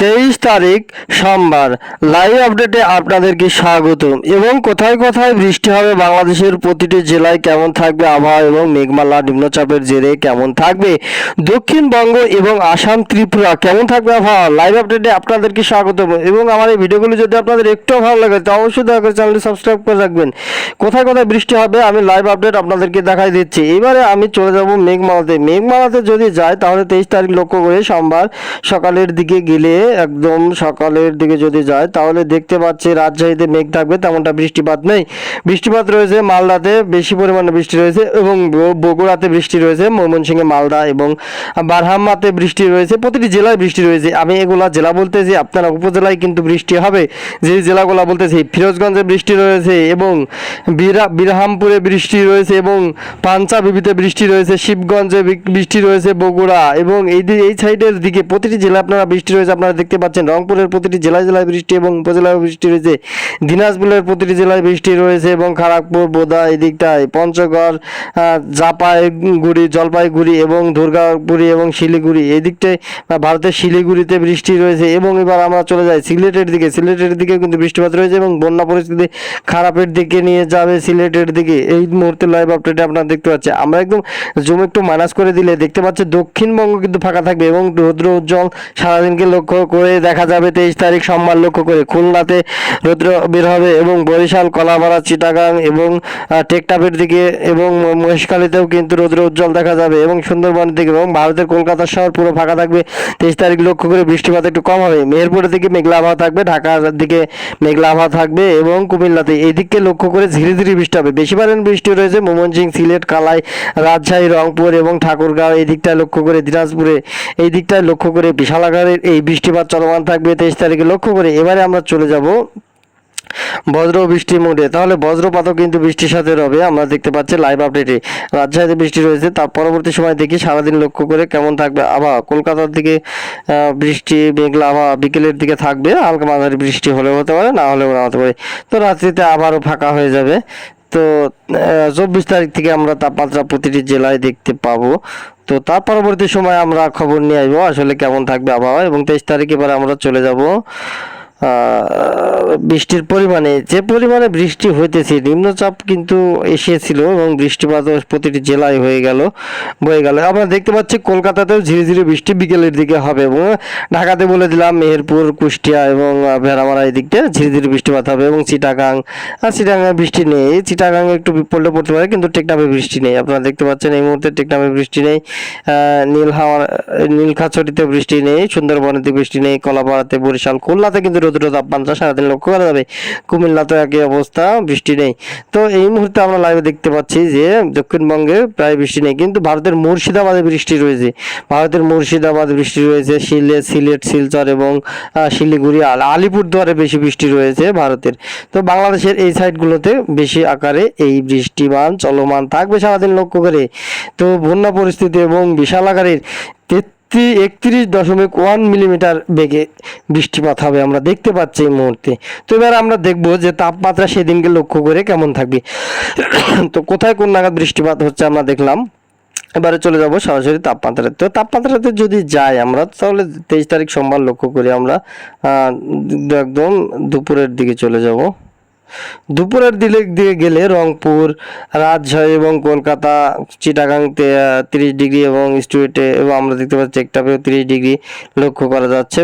তেইশ তারিখ সোমবার। লাইভ আপডেটে আপনাদেরকে স্বাগত এবং কোথায় কোথায় বৃষ্টি হবে বাংলাদেশের প্রতিটি জেলায় কেমন থাকবে আবহাওয়া এবং মেঘমালা, নিম্নচাপের জেরে কেমন থাকবে? দক্ষিণবঙ্গ এবং আসাম, ত্রিপুরা কেমন থাকবে আবহাওয়া? লাইভ আপডেটে আপনাদেরকে স্বাগতম। এবং আমার এই ভিডিওগুলো যদি আপনাদের একটু ভালো লাগে, তো অবশ্যই দয়া করে চ্যানেলটি সাবস্ক্রাইব করে রাখবেন। কোথায় কোথায় বৃষ্টি হবে আমি লাইভ আপডেট আপনাদেরকে দেখাই দিচ্ছি। এবারে আমি চলে যাব মেঘমালাতে। মেঘমালাতে যদি যাই, তাহলে তেইশ তারিখ লক্ষ্য করে সোমবার সকালের দিকে গেলে একদম সকালের দিকে যদি যায়, তাহলে দেখতে পাচ্ছি রাজশাহীতে মেঘ থাকবে, তেমনটা বৃষ্টিপাত নেই। বৃষ্টিপাত রয়েছে মালদাতে, বেশি পরিমাণে বৃষ্টি রয়েছে এবং বগুড়াতে বৃষ্টি রয়েছে, ময়মনসিংহে মালদা এবং বারহামাতে বৃষ্টি রয়েছে, প্রতিটি জেলায় বৃষ্টি রয়েছে। আমি এগুলা জেলা বলতেছি, আপনারা উপজেলায় কিন্তু বৃষ্টি হবে। যে জেলাগুলো বলতেছি, ফিরোজগঞ্জে বৃষ্টি রয়েছে এবং বিরা, বিরহামপুরে বৃষ্টি রয়েছে এবং পাঞ্চাবিবিতে বৃষ্টি রয়েছে, শিবগঞ্জে বৃষ্টি রয়েছে বগুড়া এবং এই এই সাইডের দিকে প্রতিটি জেলায় আপনারা বৃষ্টি রয়েছে আপনারা দেখতে পাচ্ছেন রংপুরের প্রতিটি জেলায় জেলায় বৃষ্টি এবং উপজেলায় বৃষ্টি রয়েছে। দিনাজপুরের প্রতিটি জেলায় বৃষ্টি রয়েছে এবং খড়গপুর বোদা এই দিকটায় পঞ্চগড় আহ, জলপাইগুড়ি জলপাইগুড়ি এবং দুর্গাপুরি এবং শিলিগুড়ি এই দিকটায় ভারতের শিলিগুড়িতে বৃষ্টি রয়েছে এবং এবার আমরা চলে যাই সিলেটের দিকে। সিলেটের দিকে কিন্তু বৃষ্টিপাত রয়েছে এবং বন্যা পরিস্থিতি খারাপের দিকে নিয়ে যাবে সিলেটের দিকে। এই মুহূর্তে লাইভ আপডেটে আপনারা দেখতে পাচ্ছেন আমরা একদম জুম একটু মাইনাস করে দিলে দেখতে পাচ্ছি দক্ষিণবঙ্গ কিন্তু ফাঁকা থাকবে এবং রৌদ্র উজ্জ্বল সারাদিনকে লক্ষ্য করে দেখা যাবে তেইশ তারিখ সোমবার লক্ষ্য করে খুলনাতে রৌদ্র বের হবে এবং বরিশাল, কলাপাড়া, চিটাগাং এবং টেকটাপের দিকে এবং মহেশখালীতেও কিন্তু রৌদ্র উজ্জ্বল দেখা যাবে এবং সুন্দরবনের দিকে এবং ভারতের কলকাতা শহর পুরো ফাঁকা থাকবে। তেইশ তারিখ লক্ষ্য করে বৃষ্টিপাত একটু কম হবে। মেহেরপুরের দিকে মেঘলা আবহাওয়া থাকবে, ঢাকার দিকে মেঘলা আবহাওয়া থাকবে এবং কুমিল্লাতে এই দিককে লক্ষ্য করে ধীরে ধীরে বৃষ্টি হবে। বেশি পরিমাণ বৃষ্টি রয়েছে ময়মনসিংহ, সিলেট, কালাই, রাজশাহী, রংপুর এবং ঠাকুরগাঁও। এই দিকটায় লক্ষ্য করে দিনাজপুরে, এই দিকটায় লক্ষ্য করে বিশাল আকারের এই বৃষ্টিপাত চলমান থাকবে তেইশ তারিখে। লক্ষ্য করে এবারে আমরা চলে যাব বজ্র বৃষ্টি মোডে। তাহলে বজ্রপাতও কিন্তু বৃষ্টির সাথে রবে। আমরা দেখতে পাচ্ছি লাইভ আপডেটে রাজশাহীতে বৃষ্টি রয়েছে। তার পরবর্তী সময় দেখি সারাদিন লক্ষ্য করে কেমন থাকবে আবহাওয়া। কলকাতার দিকে বৃষ্টি, মেঘলা আবহাওয়া বিকেলের দিকে থাকবে। হালকা মাঝারি বৃষ্টি হলেও হতে পারে, না হলেও না হতে পারে। তো রাত্রিতে আবারও ফাঁকা হয়ে যাবে। তো চব্বিশ তারিখ থেকে আমরা তাপমাত্রা প্রতিটি জেলায় দেখতে পাবো। তো তার পরবর্তী সময় আমরা খবর নিয়ে আসব, আসলে কেমন থাকবে আবহাওয়া এবং তেইশ তারিখ এবারে আমরা চলে যাব। বৃষ্টির পরিমাণে যে পরিমাণে বৃষ্টি হইতেছে নিম্নচাপ কিন্তু এসেছিল এবং বৃষ্টিপাত প্রতিটি জেলায় হয়ে গেল বয়ে গেল। আমরা দেখতে পাচ্ছি কলকাতাতেও ধীরে ধীরে বৃষ্টি বিকেলের দিকে হবে এবং ঢাকাতে বলে দিলাম মেহেরপুর কুষ্টিয়া এবং ভেড়ামারা এই দিকটা ধীরে ধীরে বৃষ্টিপাত হবে এবং চিটাগাং চিটাগাংয়ে বৃষ্টি নেই। চিটাগাং একটু পড়লে পড়তে পারে কিন্তু টেকনামে বৃষ্টি নেই। আপনারা দেখতে পাচ্ছেন এই মুহূর্তে টেকনামে বৃষ্টি নেই আহ, নীলহাওয়া নীলখাছড়িতে বৃষ্টি নেই সুন্দরবনেতে বৃষ্টি নেই কলাপাড়াতে বরিশাল খুলনাতে কিন্তু রৌদ্র তাপমাত্রা সারাদিন লক্ষ্য করা যাবে। কুমিল্লাতে একই অবস্থা, বৃষ্টি নেই। তো এই মুহূর্তে আমরা লাইভে দেখতে পাচ্ছি যে দক্ষিণবঙ্গে প্রায় বৃষ্টি নেই, কিন্তু ভারতের মুর্শিদাবাদে বৃষ্টি রয়েছে। ভারতের মুর্শিদাবাদে বৃষ্টি রয়েছে সিলেট সিলেট, শিলচর এবং শিলিগুড়ি, আল- আলিপুরদুয়ারে বেশি বৃষ্টি রয়েছে ভারতের। তো বাংলাদেশের এই সাইডগুলোতে বেশি আকারে এই বৃষ্টিমান চলমান থাকবে সারাদিন লক্ষ্য করে। তো বন্যা পরিস্থিতি এবং বিশাল আকারের একত্রিশ দশমিক ওয়ান মিলিমিটার বেগে বৃষ্টিপাত হবে, আমরা দেখতে পাচ্ছি এই মুহূর্তে। তো এবার আমরা দেখব যে তাপমাত্রা সেদিনকে লক্ষ্য করে কেমন থাকবে। তো কোথায় কোন নাগাদ বৃষ্টিপাত হচ্ছে আমরা দেখলাম। এবারে চলে যাব সরাসরি তাপমাত্রা তো তাপমাত্রাতে যদি যাই আমরা, তাহলে তেইশ তারিখ সোমবার লক্ষ্য করি আমরা একদম দুপুরের দিকে চলে যাব। দুপুরের দিকে দিয়ে গেলে রংপুর, রাজশাহী এবং কলকাতা, চিটাগাংতে তিরিশ ডিগ্রি এবং স্টুয়েটে এবং আমরা দেখতে পাচ্ছি একটাপেও তিরিশ ডিগ্রি লক্ষ্য করা যাচ্ছে।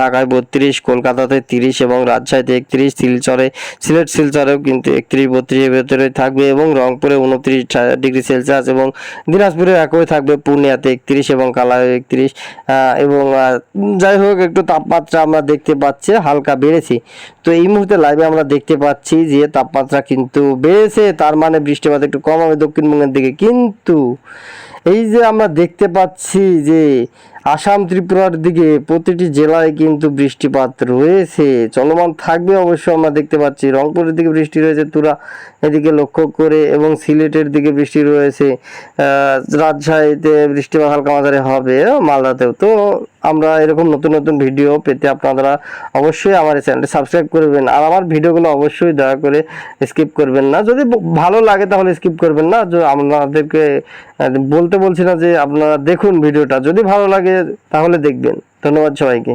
ঢাকায় বত্রিশ, কলকাতাতে তিরিশ এবং রাজশাহীতে একত্রিশ, শিলচরে, সিলেট, শিলচরেও কিন্তু একত্রিশ, বত্রিশের ভেতরে থাকবে এবং রংপুরে উনত্রিশ ডিগ্রি সেলসিয়াস এবং দিনাজপুরে একই থাকবে, পূর্ণিয়াতে একত্রিশ এবং কালায় একত্রিশ এবং যাই হোক, একটু তাপমাত্রা আমরা দেখতে পাচ্ছি, হালকা বেড়েছি। তো এই মুহূর্তে লাইভে আমরা দেখতে পাচ্ছি যে তাপমাত্রা কিন্তু বেড়েছে, তার মানে বৃষ্টিপাত একটু কম হবে দক্ষিণবঙ্গের দিকে। কিন্তু এই যে আমরা দেখতে পাচ্ছি যে আসাম ত্রিপুরার দিকে প্রতিটি জেলায় কিন্তু বৃষ্টিপাত রয়েছে। চলমান থাকবে অবশ্য, আমরা দেখতে পাচ্ছি রংপুরের দিকে বৃষ্টি রয়েছে, তুরা এদিকে লক্ষ্য করে এবং সিলেটের দিকে বৃষ্টি রয়েছে। রাজশাহীতে বৃষ্টিপাত হালকা মাঝারি হবে, মালদাতেও। তো আমরা এরকম নতুন নতুন ভিডিও পেতে আপনারা অবশ্যই আমার চ্যানেলটি সাবস্ক্রাইব করবেন। আর আমার ভিডিওগুলো অবশ্যই দয়া করে স্কিপ করবেন না। যদি ভালো লাগে তাহলে স্কিপ করবেন না। আপনাদেরকে বলতে বলছি না যে আপনারা দেখুন ভিডিওটা। যদি ভালো লাগে তাহলে দেখবেন। ধন্যবাদ সবাইকে।